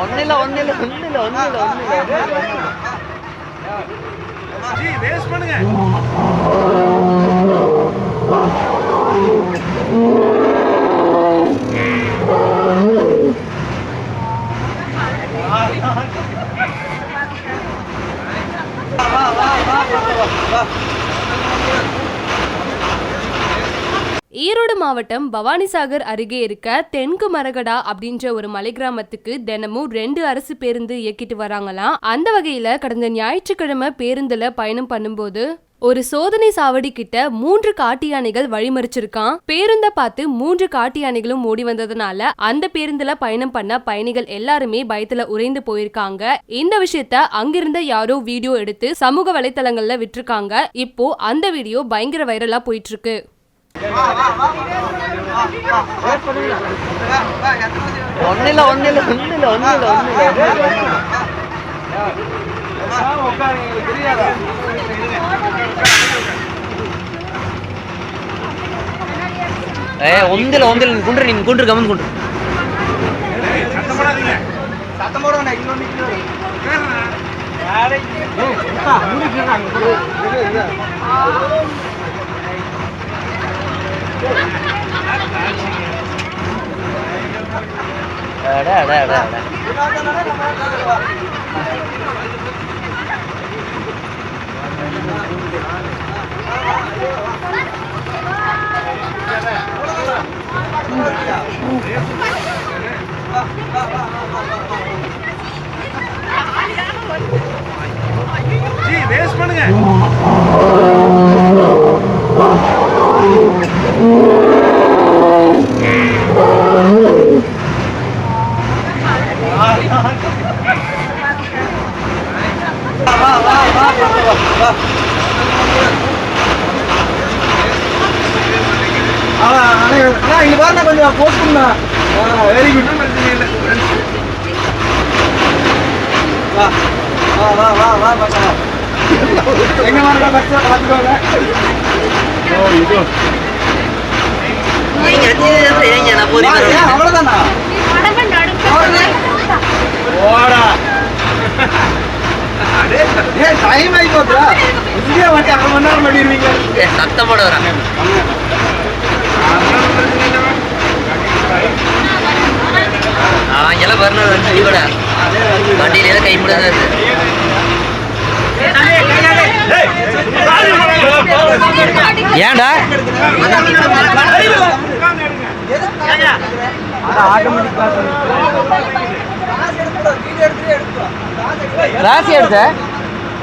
ஒன்னில்ல ஒன்னில்ல ஒன்னில்ல ஒன்னில்ல ஒன்னில்ல G waste பண்ணுங்க ஈரோடு மாவட்டம் பவானிசாகர் அருகே இருக்க தென்கு மரகடா அப்படின்ற ஒரு மலை கிராமத்துக்கு தினமும் ரெண்டு அரசு பேருந்து இயக்கிட்டு வராங்களாம். அந்த வகையில கடந்த ஞாயிற்றுக்கிழமை பேருந்துல பயணம் பண்ணும்போது ஒரு சோதனை சாவடி கிட்ட மூன்று காட்டு யானைகள் வழிமறிச்சிருக்கான் பேருந்த பார்த்து மூன்று காட்டு யானைகளும் ஓடி வந்ததுனால அந்த பேருந்துல பயணம் பண்ண பயணிகள் எல்லாருமே பயத்துல உறைந்து போயிருக்காங்க. இந்த விஷயத்த அங்கிருந்த யாரோ வீடியோ எடுத்து சமூக வலைத்தளங்கள்ல விட்டுருக்காங்க. இப்போ அந்த வீடியோ பயங்கர வைரலா போயிட்டு இருக்கு. ஒன்னில்ல ஒன்னில்ல உட்காருங்க எங்களுக்கு தெரியாதா ஏ ஒந்தில ஒந்தில நீ குண்டு நீ குண்டு கமந்து குண்டு சத்தம் போடாதீங்க சத்தம் இன்னொன்று நிற்கிறோம் அட அட அட அட. ஜி வேஸ்ட் பண்ணுங்க. வா இங்க பாருண்ணா கொஞ்சம் போஸ்ட் பண்ணா வெரி குட் வா வா வா வா வா பக்கம் எங்க மாட்டா பஸ் பார்த்துக்கோங்க ஓ இது அவ்வளோதானா ஓடா ஏ டைம் ஆகி போச்சுடா இங்கே வண்டி அரை மணி நேரம் பண்ணிடுவீங்க சத்தம் போட வராங்க அவங்கெல்லாம் வரணும் கூட வண்டியில கை முடியாது ராசி எடுத்த?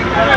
¿no?